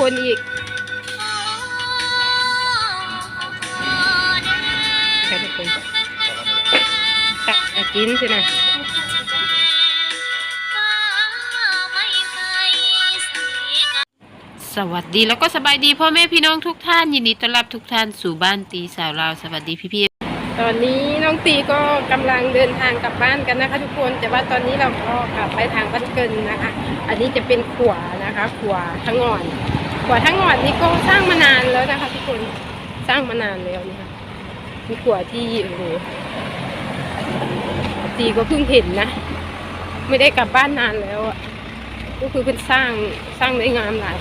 คนอีกใครทุกคนตักมากินสินะสวัสดีแล้วก็สบายดีพ่อแม่พี่น้องทุกท่านยินดีต้อนรับทุกท่านสู่บ้านตีสาวลาวสวัสดีพี่พี่ ตอนนี้น้องตีก็กำลังเดินทางกลับบ้านกันนะคะ ทุกคนแต่ว่าตอนนี้เราก็กลับไปทางบ้านเกินนะคะ อันนี้จะเป็นขวานะคะขวาทั้งงอนขวาทั้งงอนนี่ก็สร้างมานานแล้วนะคะ ทุกคนสร้างมานานแล้วนะคะมีขวาที่โอ้โหตีก็เพิ่งเห็นนะ ไม่ได้กลับบ้านนานแล้วอะก็คือเป็นสร้างสร้างได้งามหลาย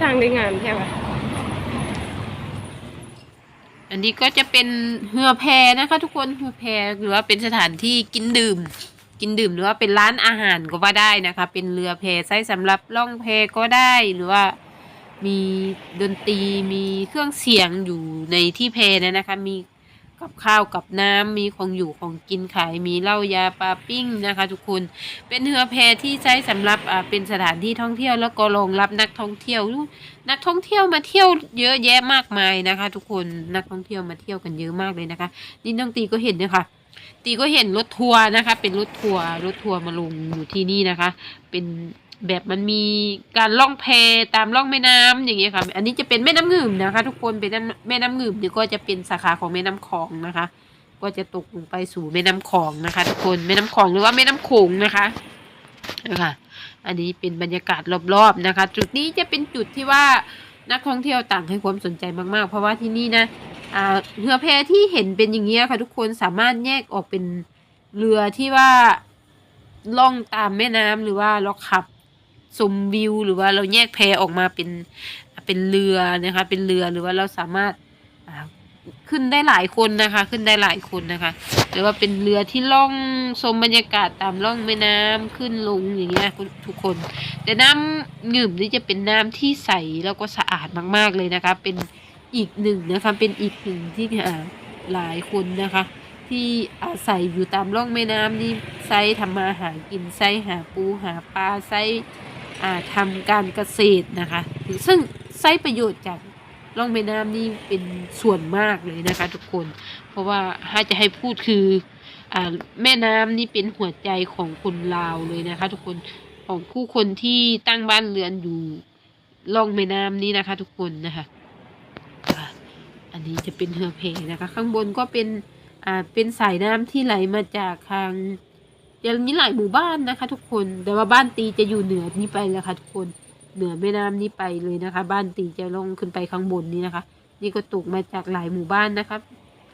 สร้างได้งามใช่ไหมอันนี้ก็จะเป็นเฮือแพนะคะ ทุกคนเฮือแพหรือว่าเป็นสถานที่กินดื่ม กินดื่มหรือว่าเป็นร้านอาหารก็ว่าได้นะคะ เป็นเรือแพใช้สำหรับล่องแพก็ได้หรือว่ามีดนตรีมีเครื่องเสียงอยู่ในที่แพนะนะคะ มี กับข้าวกับน้ำมีของอยู่ของกินขายมีเหล้ายาปลาปิ้งนะคะ ทุกคนเป็นเรือแพที่ใช้สำหรับอ่าเป็นสถานที่ท่องเที่ยวแล้วก็รองรับนักท่องเที่ยว นักท่องเที่ยวมาเที่ยวเยอะแยะมากมายนะคะ ทุกคนนักท่องเที่ยวมาเที่ยวกันเยอะมากเลยนะคะนี่น้องตีก็เห็นเนี่ยค่ะตีก็เห็นรถทัวร์นะคะ เป็นรถทัวร์รถทัวร์มาลงอยู่ที่นี่นะคะ เป็น แบบมันมีการล่องแพตามล่องแม่น้ำอย่างเงี้ยค่ะ อันนี้จะเป็นแม่น้ำงืมนะคะ ทุกคนเป็นแม่น้ำงืมเดี๋ยวก็จะเป็นสาขาของแม่น้ำคลองนะคะ ก็จะตกลงไปสู่แม่น้ำคลองนะคะ ทุกคนแม่น้ำคลองหรือว่าแม่น้ำโขงนะคะนะคะอันนี้เป็นบรรยากาศรอบๆนะคะ จุดนี้จะเป็นจุดที่ว่านักท่องเที่ยวต่างให้ความสนใจมากๆ เพราะว่าที่นี่นะเรือแพที่เห็นเป็นอย่างเงี้ยค่ะทุกคนสามารถแยกออกเป็นเรือที่ว่าล่องตามแม่น้ำหรือว่าเราขับ ชมวิว หรือว่าเราแยกแพออกมาเป็นเป็นเรือนะคะ เป็นเรือหรือว่าเราสามารถขึ้นได้หลายคนนะคะ ขึ้นได้หลายคนนะคะ หรือว่าเป็นเรือที่ล่องชมบรรยากาศตามล่องแม่น้ำขึ้นลงอย่างเงี้ยทุกคน แต่น้ำหงึมนี่จะเป็นน้ำที่ใสแล้วก็สะอาดมากๆเลยนะคะ เป็นอีกหนึ่งนะคะ เป็นอีกหนึ่งที่อ่าหลายคนนะคะ ที่อาศัยอยู่ตามร่องแม่น้ำนี่ไซทำมาหากินไซหาปูหาปลาไซ ทำการเกษตรนะคะ ซึ่งไซประโยชน์จากร่องแม่น้ำนี่เป็นส่วนมากเลยนะคะ ทุกคน เพราะว่าถ้าจะให้พูดคืออแม่น้ำนี่เป็นหัวใจของคนลาวเลยนะคะ ทุกคนของผู้คนที่ตั้งบ้านเรือนอยู่ล่องแม่น้ำนี้นะคะ ทุกคนนะคะอันนี้จะเป็นเรือเพนะคะ ข้างบนก็เป็นอ่าเป็นสายน้ำที่ไหลมาจากทาง จะมีหลายหมู่บ้านนะคะ ทุกคน แต่ว่าบ้านตีจะอยู่เหนือนี้ไปแล้วค่ะทุกคน เหนือแม่น้ำนี้ไปเลยนะคะ บ้านตีจะลงขึ้นไปข้างบนนี้นะคะ นี่ก็ตกมาจากหลายหมู่บ้านนะคะ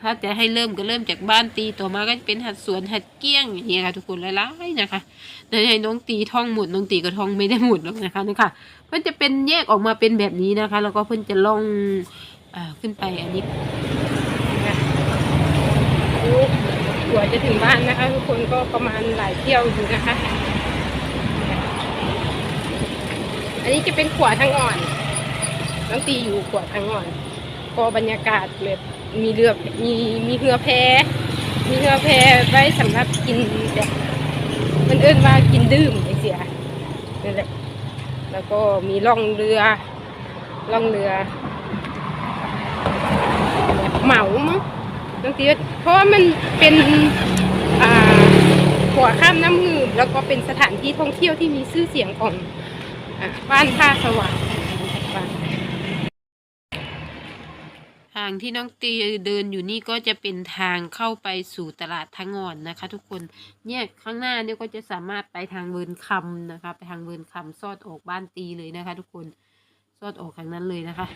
ถ้าจะให้เริ่มก็เริ่มจากบ้านตีต่อมาก็จะเป็นหัดสวนหัดเกี้ยงอย่างเงี้ยค่ะทุกคนหลายๆนะคะในให้น้องตีท่องหมดน้องตีก็ท่องไม่ได้หมดหรอกนะคะนะคะเพื่อนจะเป็นแยกออกมาเป็นแบบนี้นะคะ แล้วก็เพื่อนจะล่องอ่าขึ้นไปอันนี้ วจะถึงบ้านนะคะทุกคนก็ประมาณหลายเที่ยวอยู่นะคะ อันนี้จะเป็นขวาทางอ่อนน้องตีอยู่ขวาทางอ่อนก็บรรยากาศแบบมีเรือมีมีเรือแพมีเรือแพไว้สำหรับกินแบบมันเอิ้นว่ากินดื่มไอเสียนั่นแหละแล้วก็มีล่องเรือล่องเรือเหมามั้ง บางทีเพราะว่ามันเป็นอ่าหัวข้ามน้ำมือแล้วก็เป็นสถานที่ท่องเที่ยวที่มีชื่อเสียงของอ่าบ้านท่าสว่างทางที่น้องตีเดินอยู่นี่ก็จะเป็นทางเข้าไปสู่ตลาดทางอ่อนนะคะ ทุกคนเนี่ยข้างหน้าเนี่ยก็จะสามารถไปทางเวินคำนะคะ ไปทางเวินคำซอดออกบ้านตีเลยนะคะ ทุกคนซอดออกทางนั้นเลยนะคะ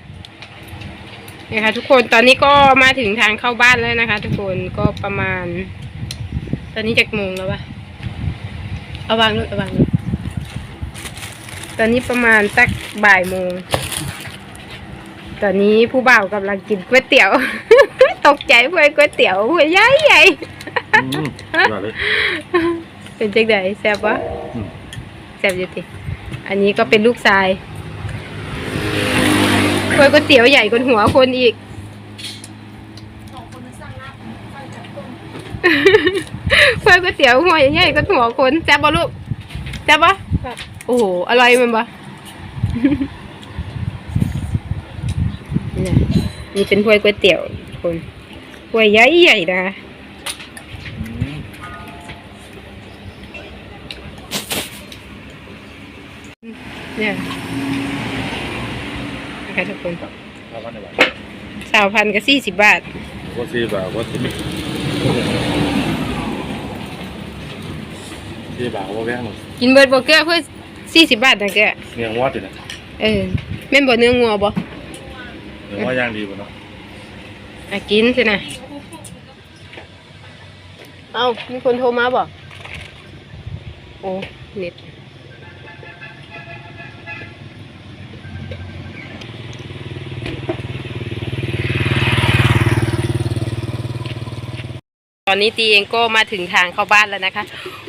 นี่ยค่ะทุกคนตอนนี้ก็มาถึงทางเข้าบ้านแล้วนะคะ ทุกคนก็ประมาณ ตอนนี้จากโมงแล้ววะเอาวางนู่นเอาวางนู่นตอนนี้ประมาณสักบ่ายโมง ตอนนี้ผู้บ่าวกำลังกินก๋วยเตี๋ยว ตกใจเพื่อนก๋วยเตี๋ยวเพื่อนใหญ่ใหญ่อืมว่าเลยเป็นจังไดแซ่บวะอืมแซ่บอยู่ติอันนี้ก็เป็นลูกชาย เพื่อนก๋วยเตี๋ยวใหญ่กว่าหัวคนอีก ถ้วยก๋วยเตี๋ยวหัวใหญ่ๆก็หัวคนแซ่บบ่ลูกแซ่บบ่โอ้โหอร่อยมันบ่นี่นี่เป็นถ้วยก๋วยเตี๋ยวคนถ้วยใหญ่ๆนะคะเนี่ยนะ คะทุกคนเอาพันในบาทสาวพันกับสี่สิบบาทว่าสี่บาทว่าสี่สี่บาทว่าแพงหนึ่งกินเบิร์ดเบอร์เกอร์เพื่อสี่สิบบาทนะแกเงี้ยงวัดอยู่นะเออแม่นบ่เนื้องัวบ่เงี้ยงว่าย่างดีป่ะเนาะอะกินสินะเอ้ามีคนโทรมาบ่โอ้เน็ต ตอนนี้ตีเองก็มาถึงทางเข้าบ้านแล้วนะคะ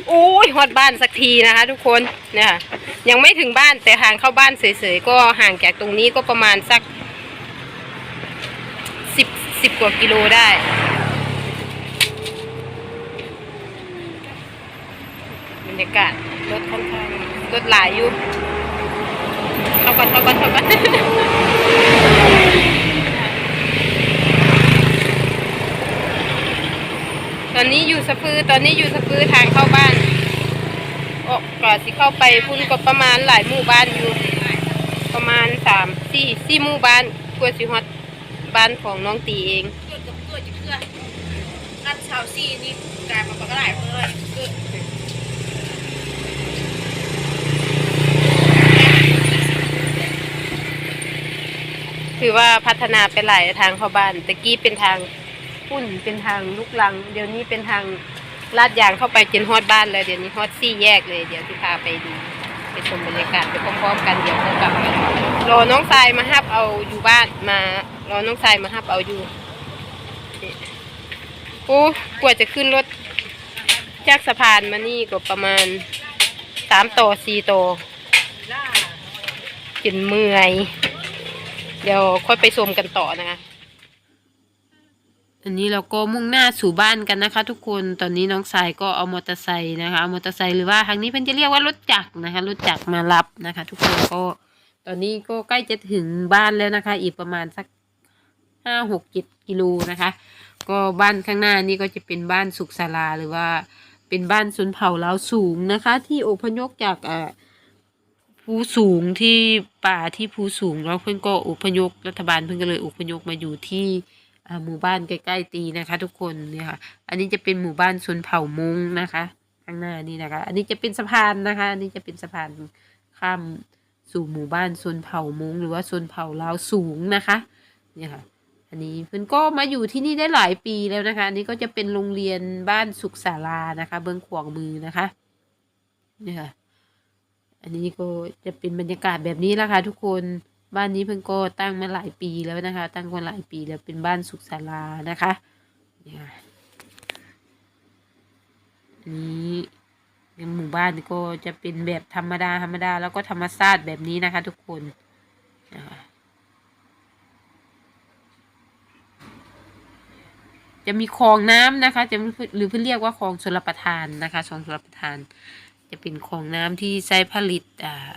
โอ้ยฮอดบ้านสักทีนะคะ ทุกคนเนี่ยค่ะยังไม่ถึงบ้านแต่ทางเข้าบ้านเฉยๆก็ห่างจากตรงนี้ก็ประมาณสักสิบสิบกว่ากิโลได้บรรยากาศรถค่อนข้างรถหลายอยู่เข้ากันเข้ากันเข้ากัน ต อนนี้อยู่สะพือตอนนี้อยู่สะพือทางเข้าบ้านออกก่อนสิเข้าไปพุ่นก็ประมาณหลายหมู่บ้านอยู่ ประมาณสามสี่สี่หมู่บ้านกว่าสิฮอดบ้านของน้องตีเองเกิดกับตัวจะเพื่อนนัดชาวซีนี่กลายมาก็หลายเพื่อนเกิดถือว่าพัฒนาไปหลายทางเข้าบ้านตะกี้เป็นทาง พุ่นเป็นทางลูกลัง เดี๋ยวนี้เป็นทางลาดยางเข้าไปจนฮอดบ้านเลยเดี๋ยวนี้ฮอดซี่แยกเลย เดี๋ยวที่พาไปดูไปชมบรรยากาศไปพร้อมๆกันเดี๋ยวก็กลับกันรอน้องทรายมาฮับเอาอยู่บ้านมารอน้องทรายมาฮับเอาอยู่โอ้กว่าจะขึ้นรถจากสะพานมานี่ก็ประมาณสามต่อสี่ต่อจนเมื่อย เดี๋ยวค่อยไปชมกันต่อนะคะ อันนี้เราก็มุ่งหน้าสู่บ้านกันนะคะ ทุกคนตอนนี้น้องสายก็เอามอเตอร์ไซค์นะคะเอามอเตอร์ไซค์หรือว่าทางนี้เพิ่นจะเรียกว่ารถจักรนะคะรถจักรมารับนะคะ ทุกคนก็ตอนนี้ก็ใกล้จะถึงบ้านแล้วนะคะ อีกประมาณสักห้าหกเจ็ดกิโลนะคะ ก็บ้านข้างหน้านี่ก็จะเป็นบ้านสุขศาลาหรือว่าเป็นบ้านชนเผ่าลาวสูงนะคะ ที่อพยพจากอ่าภูสูงที่ป่าที่ภูสูงแล้วเพื่อนก็อพยพรัฐบาลเพื่อนก็เลยอพยพมาอยู่ที่ หมู่บ้านใกล้ๆตีนะคะ ทุกคนเนี่ยค่ะ อันนี้จะเป็นหมู่บ้านชนเผ่ามงนะคะข้างหน้านี่นะคะ อันนี้จะเป็นสะพานนะคะ อันนี้จะเป็นสะพานข้ามสู่หมู่บ้านชนเผ่ามงหรือว่าชนเผ่าลาวสูงนะคะเนี่ยค่ะอันนี้เพื่อนก็มาอยู่ที่นี่ได้หลายปีแล้วนะคะ อันนี้ก็จะเป็นโรงเรียนบ้านสุขศาลานะคะ เบื้องขวางมือนะคะเนี่ยค่ะอันนี้ก็จะเป็นบรรยากาศแบบนี้แหละค่ะทุกคน บ้านนี้เพิ่งก็ตั้งมาหลายปีแล้วนะคะ ตั้งมาหลายปีแล้วเป็นบ้านสุขศาลานะคะเนี่ยนี้ในหมู่บ้านก็จะเป็นแบบธรรมดาธรรมดาแล้วก็ธรรมชาติแบบนี้นะคะ ทุกคนนะคะจะมีคลองน้ำนะคะ จะหรือเพื่อเรียกว่าคลองชลประทานนะคะคลองชลประทาน จะเป็นของน้ำที่ใช้ผลิตอ่า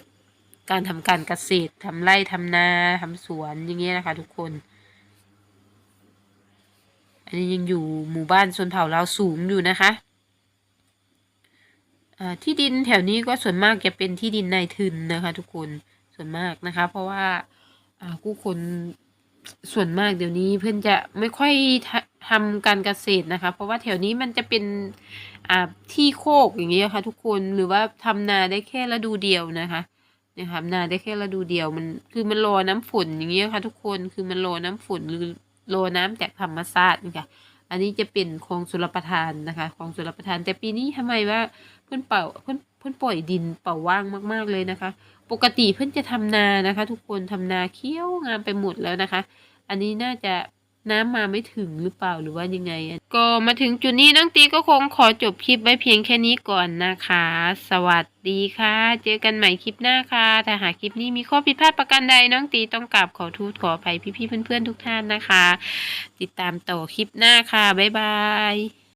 การทำการเกษตรทำไร่ทำนาทำสวนอย่างเงี้ยนะคะ ทุกคน อันนี้ยังอยู่หมู่บ้านชนเผ่าลาวสูงอยู่นะคะอ่าที่ดินแถวนี้ก็ส่วนมากจะเป็นที่ดินนายทุนนะคะ ทุกคนส่วนมากนะคะ เพราะว่าอ่าผู้คนส่วนมากเดี๋ยวนี้เพื่อนจะไม่ค่อยทะทำการเกษตรนะคะ เพราะว่าแถวนี้มันจะเป็นอ่าที่โคกอย่างเงี้ยค่ะ ทุกคนหรือว่าทำนาได้แค่ฤดูเดียวนะคะ นี่ยค่ะนาได้แค่ฤดูเดียวมันคือมันรอน้ำฝนอย่างเงี้ยค่ะ ทุกคนคือมันรอน้ำฝนหรือรอน้ำจากธรรมชาตินี่ค่ะอันนี้จะเป็นคลองสุรประทานนะคะคลองสุรประทาน แต่ปีนี้ทำไมว่าเพื่อนเป่าเพื่อนเพื่อนปล่อยดินเป่าว่างมากๆเลยนะคะ ปกติเพื่อนจะทำนานะคะ ทุกคนทำนาเคี้ยวงามไปหมดแล้วนะคะ อันนี้น่าจะ น้ำมาไม่ถึงหรือเปล่าหรือว่ายังไง ก็มาถึงจุดนี้น้องตีก็คงขอจบคลิปไว้เพียงแค่นี้ก่อนนะคะ สวัสดีค่ะ เจอกันใหม่คลิปหน้าค่ะถ้าหากคลิปนี้มีข้อผิดพลาดประการใดน้องตีต้องกราบขอโทษขออภัยพี่ๆเพื่อนๆทุกท่านนะคะ ติดตามต่อคลิปหน้าค่ะบ๊ายบาย